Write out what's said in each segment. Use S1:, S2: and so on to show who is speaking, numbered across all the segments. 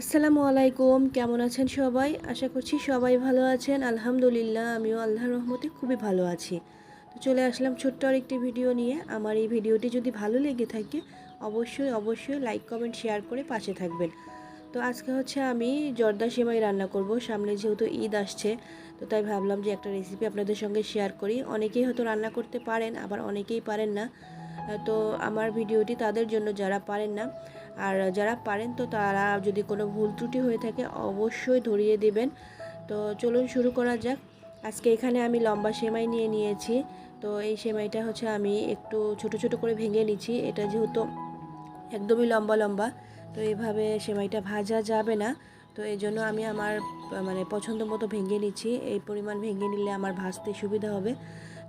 S1: আসসালামু আলাইকুম, কেমন আছেন সবাই? আশা করছি সবাই ভালো আছেন। আলহামদুলিল্লাহ, আমিও আল্লাহর রহমতে খুবই ভালো আছি। তো চলে আসলাম ছোট্ট আর একটি ভিডিও নিয়ে। আমার এই ভিডিওটি যদি ভালো লেগে থাকে, অবশ্যই অবশ্যই লাইক, কমেন্ট, শেয়ার করে পাশে থাকবেন। তো আজকে হচ্ছে আমি জর্দা সেমাই রান্না করব। সামনে যেহেতু ঈদ আসছে, তো তাই ভাবলাম যে একটা রেসিপি আপনাদের সঙ্গে শেয়ার করি। অনেকেই হয়তো রান্না করতে পারেন, আবার অনেকেই পারেন না। তো আমার ভিডিওটি তাদের জন্য যারা পারেন না আর যারা পারেন তো তারা যদি কোনো ভুল ত্রুটি হয়ে থাকে অবশ্যই ধরিয়ে দেবেন। তো চলুন শুরু করা যাক। আজকে এখানে আমি লম্বা সেমাই নিয়ে নিয়েছি। তো এই সেমাইটা হচ্ছে আমি একটু ছোট ছোট করে ভেঙে নিচ্ছি। এটা যেহেতু একদমই লম্বা লম্বা, তো এইভাবে সেমাইটা ভাজা যাবে না। তো এই জন্য আমি আমার মানে পছন্দ মতো ভেঙে নিচ্ছি। এই পরিমাণ ভেঙে নিলে আমার ভাজতে সুবিধা হবে।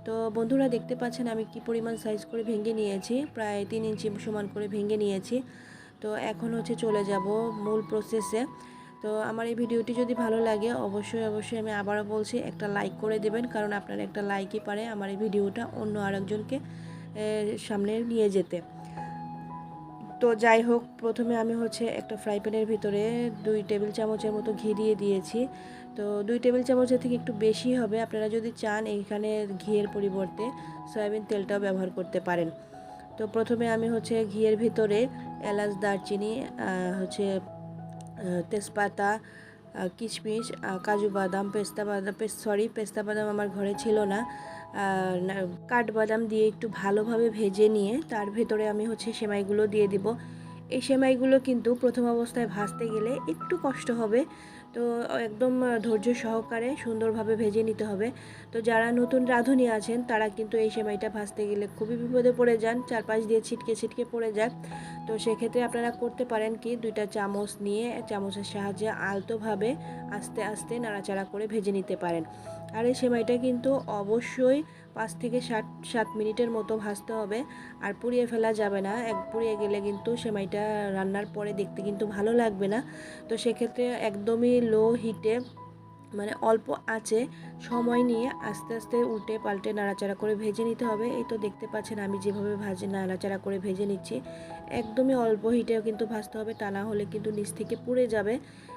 S1: তো বন্ধুরা দেখতে পাচ্ছেন আমি কি পরিমাণ সাইজ করে ভেঙে নিয়েছি। প্রায় তিন ইঞ্চি সমান করে ভেঙে নিয়েছি। তো এখন হচ্ছে চলে যাব মূল প্রসেসে তো আমার এই ভিডিওটি যদি ভালো লাগে, অবশ্যই অবশ্যই আমি আবারও বলছি, একটা লাইক করে দেবেন, কারণ আপনার একটা লাইকই পারে আমার এই ভিডিওটা অন্য আরেকজনকে সামনে নিয়ে যেতে। তো যাই হোক, প্রথমে আমি হচ্ছে একটা ফ্রাই প্যানের ভিতরে দুই টেবিল চামচের মতো ঘি দিয়ে দিয়েছি। তো দুই টেবিল চামচের থেকে একটু বেশি হবে, আপনারা যদি চান এইখানে ঘিয়ের পরিবর্তে সয়াবিন তেলটাও ব্যবহার করতে পারেন। তো প্রথমে আমি হচ্ছে ঘিয়ের ভিতরে এলাচ, দারচিনি হচ্ছে তেজপাতা কিশমিশ কাজু বাদাম, পেস্তা বাদাম সরি পেস্তা বাদাম আমার ঘরে ছিল না। কাঠবাদাম দিয়ে একটু ভালোভাবে ভেজে নিয়ে তার ভেতরে আমি হচ্ছে সেমাইগুলো দিয়ে দিব। এই সেমাইগুলো কিন্তু প্রথম অবস্থায় ভাজতে গেলে একটু কষ্ট হবে। তো একদম ধৈর্য সহকারে সুন্দরভাবে ভেজে নিতে হবে। তো যারা নতুন রাঁধুনি আছেন, তারা কিন্তু এই সেমাইটা ভাজতে গেলে খুবই বিপদে পড়ে যান, চারপাশ দিয়ে ছিটকে ছিটকে পড়ে যায় তো সেক্ষেত্রে আপনারা করতে পারেন কি, দুইটা চামচ নিয়ে, চামচের সাহায্যে আলতোভাবে আস্তে আস্তে নাড়াচাড়া করে ভেজে নিতে পারেন। আর এই সেমাইটা কিন্তু অবশ্যই পাঁচ থেকে ষাট সাত মিনিটের মতো ভাজতে হবে। আর পুড়িয়ে ফেলা যাবে না। এক, পুড়িয়ে গেলে কিন্তু সেমাইটা রান্নার পরে দেখতে কিন্তু ভালো লাগবে না। তো সেক্ষেত্রে একদমই লো হিটে মানে অল্প আছে, সময় নিয়ে আস্তে আস্তে উল্টে পাল্টে নাড়াচাড়া করে ভেজে নিতে হবে। এই তো দেখতে পাচ্ছেন আমি যেভাবে ভাজে নাড়াচাড়া করে ভেজে নিচ্ছি। একদমই অল্প হিটেও কিন্তু ভাজতে হবে, তা না হলে কিন্তু নিচ থেকে পুড়ে যাবে।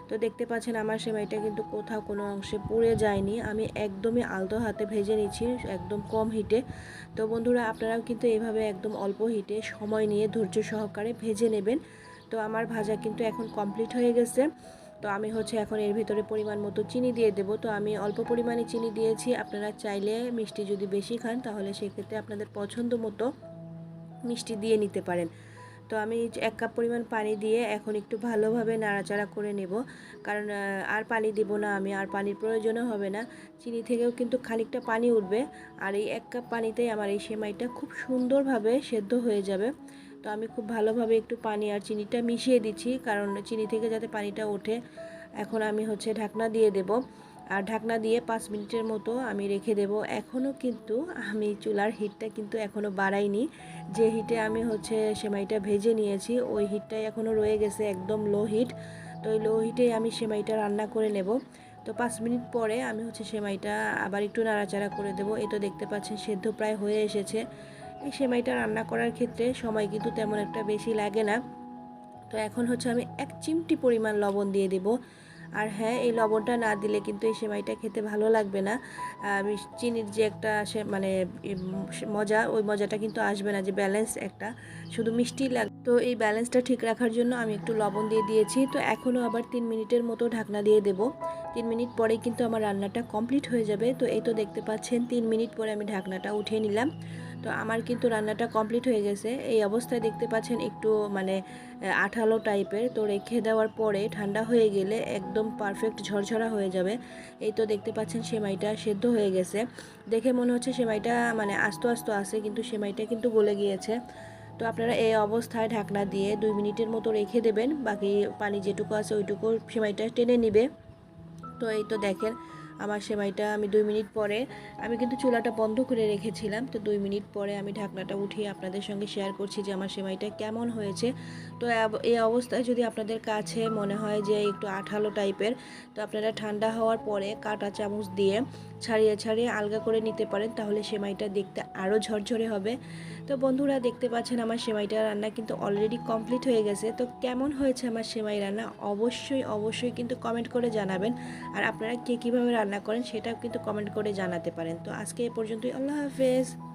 S1: তো দেখতে পাচ্ছেন আমার সেমাইটা কিন্তু কোথাও কোনো অংশে পুড়ে যায়নি। আমি একদমই আলতো হাতে ভেজে নিচ্ছি, একদম কম হিটে। তো বন্ধুরা, আপনারাও কিন্তু এভাবে একদম অল্প হিটে সময় নিয়ে ধৈর্য সহকারে ভেজে নেবেন। তো আমার ভাজা কিন্তু এখন কমপ্লিট হয়ে গেছে। তো আমি হচ্ছে এখন এর ভিতরে পরিমাণ মতো চিনি দিয়ে দেবো। তো আমি অল্প পরিমাণে চিনি দিয়েছি। আপনারা চাইলে মিষ্টি যদি বেশি খান, তাহলে সেক্ষেত্রে আপনাদের পছন্দ মতো মিষ্টি দিয়ে নিতে পারেন। তো আমি এক কাপ পরিমাণ পানি দিয়ে এখন একটু ভালোভাবে নাড়াচাড়া করে নেব। কারণ আর পানি দিব না আমি, আর পানির প্রয়োজনও হবে না। চিনি থেকেও কিন্তু খানিকটা পানি উঠবে। আর এই এক কাপ পানিতেই আমার এই সেমাইটা খুব সুন্দরভাবে সেদ্ধ হয়ে যাবে। তো আমি খুব ভালোভাবে একটু পানি আর চিনিটা মিশিয়ে দিচ্ছি, কারণ চিনি থেকে যাতে পানিটা ওঠে, এখন আমি হচ্ছে ঢাকনা দিয়ে দেব। আর ঢাকনা দিয়ে পাঁচ মিনিটের মতো আমি রেখে দেব। এখনও কিন্তু আমি চুলার হিটটা কিন্তু এখনও বাড়াইনি। যে হিটে আমি হচ্ছে সেমাইটা ভেজে নিয়েছি, ওই হিটটাই এখনও রয়ে গেছে একদম লো হিট। তো ওই লো হিটেই আমি সেমাইটা রান্না করে নেব। তো পাঁচ মিনিট পরে আমি হচ্ছে সেমাইটা আবার একটু নাড়াচাড়া করে দেবো। এ তো দেখতে পাচ্ছেন, সেদ্ধ প্রায় হয়ে এসেছে। এই সেমাইটা রান্না করার ক্ষেত্রে সময় কিন্তু তেমন একটা বেশি লাগে না। তো এখন হচ্ছে আমি এক চিমটি পরিমাণ লবণ দিয়ে দেবো। আর হ্যাঁ এই লবণটা না দিলে কিন্তু এই সেমাইটা খেতে ভালো লাগবে না। চিনির যে একটা মানে মজা, ওই মজাটা কিন্তু আসবে না যে ব্যালেন্স একটা, শুধু মিষ্টি লাগ। তো এই ব্যালেন্সটা ঠিক রাখার জন্য আমি একটু লবণ দিয়ে দিয়েছি। তো এখনও আবার তিন মিনিটের মতো ঢাকনা দিয়ে দেব। তিন মিনিট পরে কিন্তু আমার রান্নাটা কমপ্লিট হয়ে যাবে। তো এই তো দেখতে পাচ্ছেন, তিন মিনিট পরে আমি ঢাকনাটা উঠিয়ে নিলাম। তো আমার কিন্তু রান্নাটা কমপ্লিট হয়ে গেছে। এই অবস্থায় দেখতে পাচ্ছেন একটু মানে আঠালো টাইপের তো রেখে দেওয়ার পরে ঠান্ডা হয়ে গেলে একদম পারফেক্ট ঝরঝরা হয়ে যাবে। এই তো দেখতে পাচ্ছেন সেমাইটা সেদ্ধ হয়ে গেছে। দেখে মনে হচ্ছে সেমাইটা মানে আস্ত আস্ত আছে, কিন্তু সেমাইটা কিন্তু গলে গিয়েছে। তো আপনারা এই অবস্থায় ঢাকনা দিয়ে দুই মিনিটের মতো রেখে দেবেন। বাকি পানি যেটুকু আছে ওইটুকু সেমাইটা টেনে নিবে। তো এই তো দেখেন আমার সেমাইটা আমি দুই মিনিট পরে, আমি কিন্তু চুলাটা বন্ধ করে রেখেছিলাম। তো দুই মিনিট পরে আমি ঢাকনাটা উঠিয়ে আপনাদের সঙ্গে শেয়ার করছি যে আমার সেমাইটা কেমন হয়েছে। তো এই অবস্থায় যদি আপনাদের কাছে মনে হয় যে একটু আঠালো টাইপের তো আপনারা ঠান্ডা হওয়ার পরে কাটা চামচ দিয়ে ছাড়িয়ে ছাড়িয়ে আলগা করে নিতে পারেন, তাহলে সেমাইটা দেখতে আরও ঝরঝরে হবে। তো বন্ধুরা, দেখতে পাচ্ছেন আমার সেমাইটা রান্না কিন্তু অলরেডি কমপ্লিট হয়ে গেছে। তো কেমন হয়েছে আমার সেমাই রান্না? অবশ্যই অবশ্যই কিন্তু কমেন্ট করে জানাবেন। আর আপনারা কে কীভাবে রান্না করেন, সেটাও কিন্তু কমেন্ট করে জানাতে পারেন। তো আজকে এ পর্যন্তই। আল্লাহ হাফেজ।